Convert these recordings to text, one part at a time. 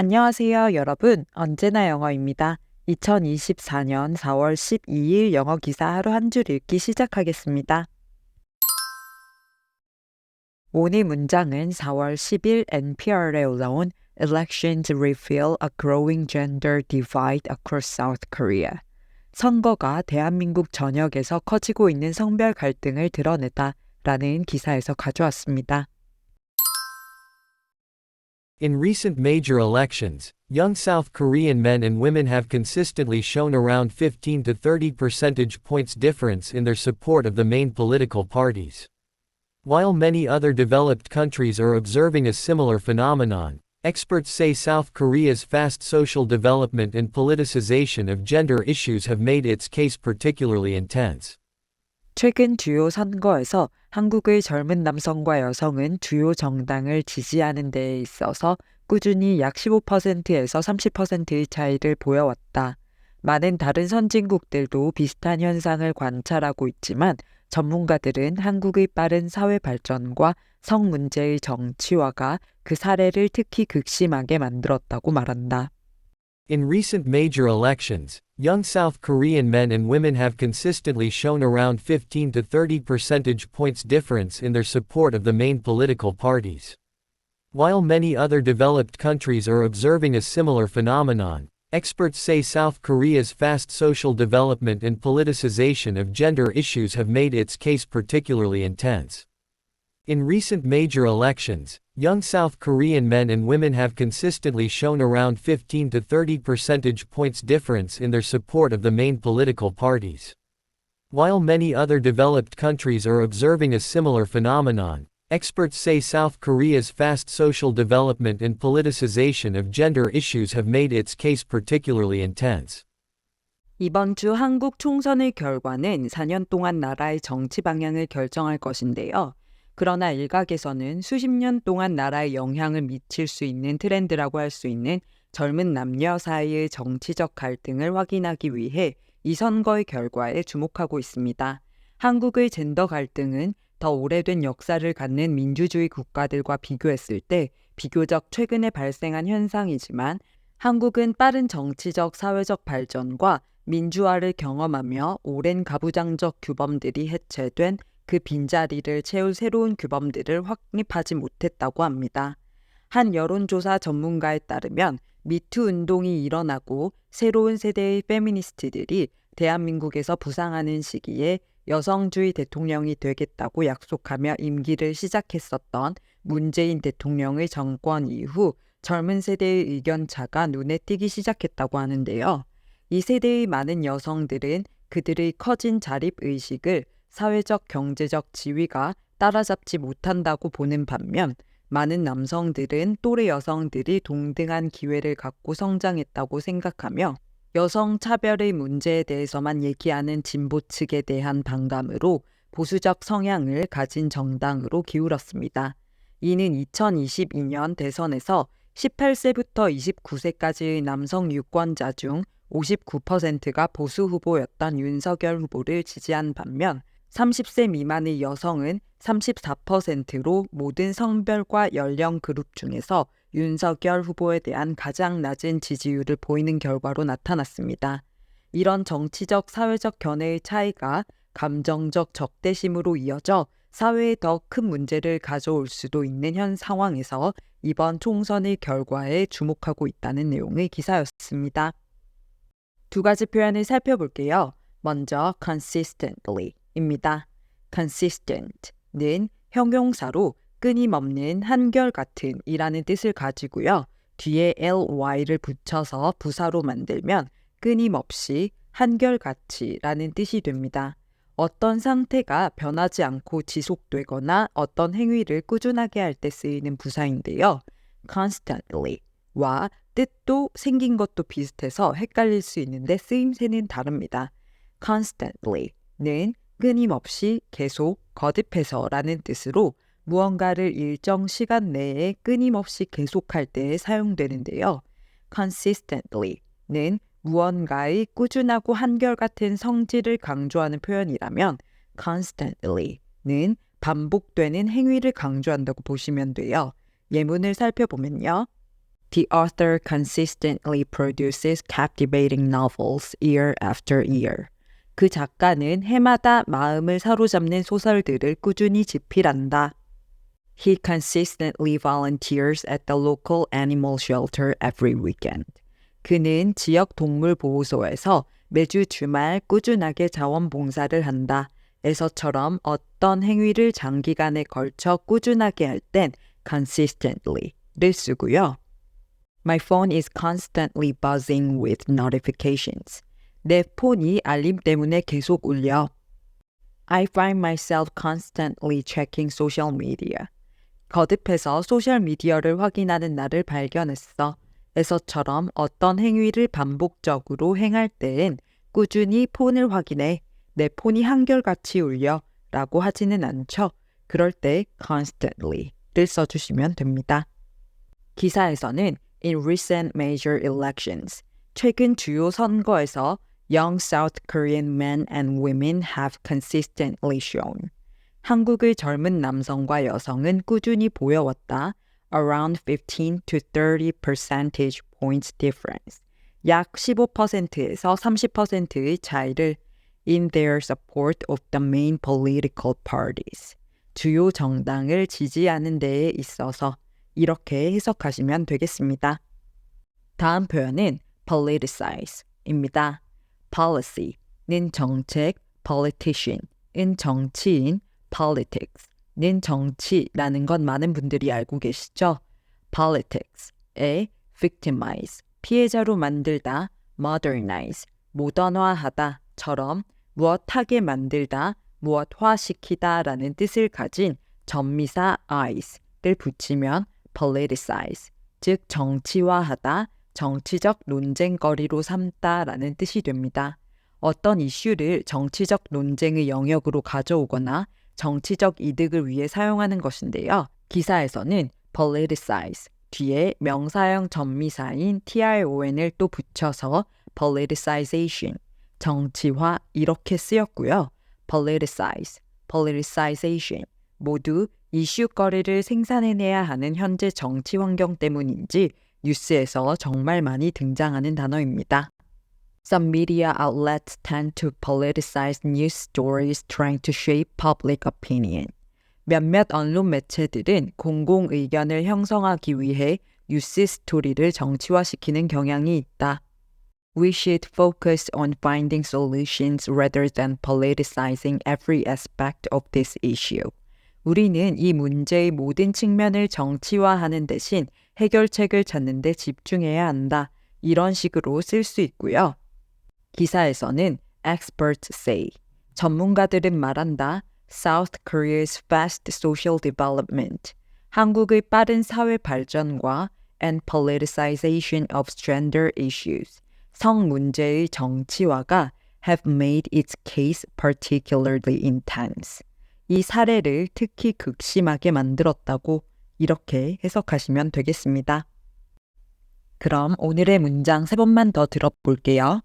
안녕하세요, 여러분. 언제나 영어입니다. 2024년 4월 12일 영어 기사 하루 한 줄 읽기 시작하겠습니다. 오늘 문장은 4월 10일 NPR에 올라온 Elections Reveal a Growing Gender Divide Across South Korea. 선거가 대한민국 전역에서 커지고 있는 성별 갈등을 드러내다 라는 기사에서 가져왔습니다. In recent major elections, young South Korean men and women have consistently shown around 15 to 30 percentage points difference in their support of the main political parties. While many other developed countries are observing a similar phenomenon, experts say South Korea's fast social development and politicization of gender issues have made its case particularly intense. 최근 주요 선거에서 한국의 젊은 남성과 여성은 주요 정당을 지지하는 데에 있어서 꾸준히 약 15%에서 30%의 차이를 보여왔다. 많은 다른 선진국들도 비슷한 현상을 관찰하고 있지만 전문가들은 한국의 빠른 사회 발전과 성 문제의 정치화가 그 사례를 특히 극심하게 만들었다고 말한다. In recent major elections, young South Korean men and women have consistently shown around 15 to 30 percentage points difference in their support of the main political parties. While many other developed countries are observing a similar phenomenon, experts say South Korea's fast social development and politicization of gender issues have made its case particularly intense. In recent major elections, young South Korean men and women have consistently shown around 15 to 30 percentage points difference in their support of the main political parties. While many other developed countries are observing a similar phenomenon, experts say South Korea's fast social development and politicization of gender issues have made its case particularly intense. 이번 주 한국 총선의 결과는 4년 동안 나라의 정치 방향을 결정할 것인데요. 그러나 일각에서는 수십 년 동안 나라에 영향을 미칠 수 있는 트렌드라고 할 수 있는 젊은 남녀 사이의 정치적 갈등을 확인하기 위해 이 선거의 결과에 주목하고 있습니다. 한국의 젠더 갈등은 더 오래된 역사를 갖는 민주주의 국가들과 비교했을 때 비교적 최근에 발생한 현상이지만 한국은 빠른 정치적 사회적 발전과 민주화를 경험하며 오랜 가부장적 규범들이 해체된 그 빈자리를 채울 새로운 규범들을 확립하지 못했다고 합니다. 한 여론조사 전문가에 따르면 미투 운동이 일어나고 새로운 세대의 페미니스트들이 대한민국에서 부상하는 시기에 여성주의 대통령이 되겠다고 약속하며 임기를 시작했었던 문재인 대통령의 정권 이후 젊은 세대의 의견차가 눈에 띄기 시작했다고 하는데요. 이 세대의 많은 여성들은 그들의 커진 자립의식을 사회적 경제적 지위가 따라잡지 못한다고 보는 반면 많은 남성들은 또래 여성들이 동등한 기회를 갖고 성장했다고 생각하며 여성 차별의 문제에 대해서만 얘기하는 진보 측에 대한 반감으로 보수적 성향을 가진 정당으로 기울었습니다. 이는 2022년 대선에서 18세부터 29세까지의 남성 유권자 중 59%가 보수 후보였던 윤석열 후보를 지지한 반면 30세 미만의 여성은 34%로 모든 성별과 연령 그룹 중에서 윤석열 후보에 대한 가장 낮은 지지율을 보이는 결과로 나타났습니다. 이런 정치적 사회적 견해의 차이가 감정적 적대심으로 이어져 사회에 더 큰 문제를 가져올 수도 있는 현 상황에서 이번 총선의 결과에 주목하고 있다는 내용의 기사였습니다. 두 가지 표현을 살펴볼게요. 먼저 consistently 입니다. consistent는 형용사로 끊임없는 한결같은 이라는 뜻을 가지고요. 뒤에 ly를 붙여서 부사로 만들면 끊임없이 한결같이 라는 뜻이 됩니다. 어떤 상태가 변하지 않고 지속되거나 어떤 행위를 꾸준하게 할 때 쓰이는 부사인데요. constantly와 뜻도 생긴 것도 비슷해서 헷갈릴 수 있는데 쓰임새는 다릅니다. constantly는 끊임없이 계속 거듭해서라는 뜻으로 무언가를 일정 시간 내에 끊임없이 계속할 때 사용되는데요. consistently는 무언가의 꾸준하고 한결같은 성질을 강조하는 표현이라면 constantly는 반복되는 행위를 강조한다고 보시면 돼요. 예문을 살펴보면요. The author consistently produces captivating novels year after year. 그 작가는 해마다 마음을 사로잡는 소설들을 꾸준히 집필한다. He consistently volunteers at the local animal shelter every weekend. 그는 지역 동물 보호소에서 매주 주말 꾸준하게 자원봉사를 한다. 에서처럼 어떤 행위를 장기간에 걸쳐 꾸준하게 할 땐 consistently를 쓰고요. My phone is constantly buzzing with notifications. 내 폰이 알림 때문에 계속 울려. I find myself constantly checking social media. 거듭해서 소셜 미디어를 확인하는 나를 발견했어. 에서처럼 어떤 행위를 반복적으로 행할 때엔 꾸준히 폰을 확인해. 내 폰이 한결같이 울려. 라고 하지는 않죠. 그럴 때 constantly를 써주시면 됩니다. 기사에서는 in recent major elections, 최근 주요 선거에서 young South Korean men and women have consistently shown. 한국의 젊은 남성과 여성은 꾸준히 보여왔다. around 15 to 30 percentage points difference. 약 15%에서 30%의 차이를 in their support of the main political parties. 주요 정당을 지지하는 데에 있어서 이렇게 해석하시면 되겠습니다. 다음 표현은 politicize입니다. Policy는 정책, politician은 정치인, politics는 정치라는 건 많은 분들이 알고 계시죠? politics에 victimize, 피해자로 만들다, modernize, 모던화하다처럼 무엇하게 만들다, 무엇화시키다 라는 뜻을 가진 전미사 ice를 붙이면 politicize, 즉 정치화하다, 정치적 논쟁거리로 삼다 라는 뜻이 됩니다. 어떤 이슈를 정치적 논쟁의 영역으로 가져오거나 정치적 이득을 위해 사용하는 것인데요. 기사에서는 politicize 뒤에 명사형 전미사인 tron을 또 붙여서 politicization, 정치화 이렇게 쓰였고요. politicize, politicization 모두 이슈거리를 생산해내야 하는 현재 정치 환경 때문인지 뉴스에서 정말 많이 등장하는 단어입니다. Some media outlets tend to politicize news stories trying to shape public opinion. 몇몇 언론 매체들은 공공 의견을 형성하기 위해 뉴스 스토리를 정치화시키는 경향이 있다. We should focus on finding solutions rather than politicizing every aspect of this issue. 우리는 이 문제의 모든 측면을 정치화하는 대신 해결책을 찾는 데 집중해야 한다. 이런 식으로 쓸 수 있고요. 기사에서는 experts say, 전문가들은 말한다. South Korea's fast social development, 한국의 빠른 사회 발전과 and politicization of gender issues, 성 문제의 정치화가 have made its case particularly intense. 이 사례를 특히 극심하게 만들었다고 이렇게 해석하시면 되겠습니다. 그럼 오늘의 문장 세 번만 더 들어볼게요.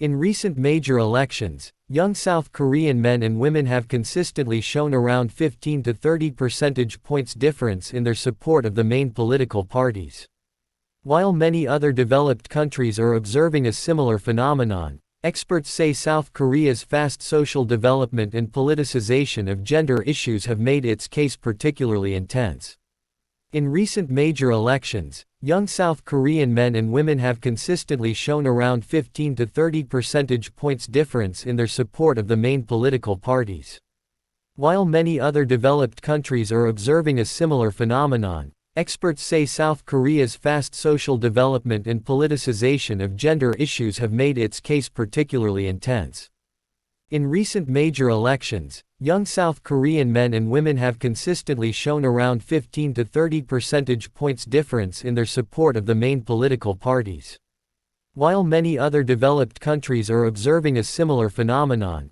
In recent major elections, young South Korean men and women have consistently shown around 15 to 30 percentage points difference in their support of the main political parties. While many other developed countries are observing a similar phenomenon, experts say South Korea's fast social development and politicization of gender issues have made its case particularly intense. In recent major elections, young South Korean men and women have consistently shown around 15 to 30 percentage points difference in their support of the main political parties. While many other developed countries are observing a similar phenomenon, experts say South Korea's fast social development and politicization of gender issues have made its case particularly intense. In recent major elections, young South Korean men and women have consistently shown around 15 to 30 percentage points difference in their support of the main political parties. While many other developed countries are observing a similar phenomenon,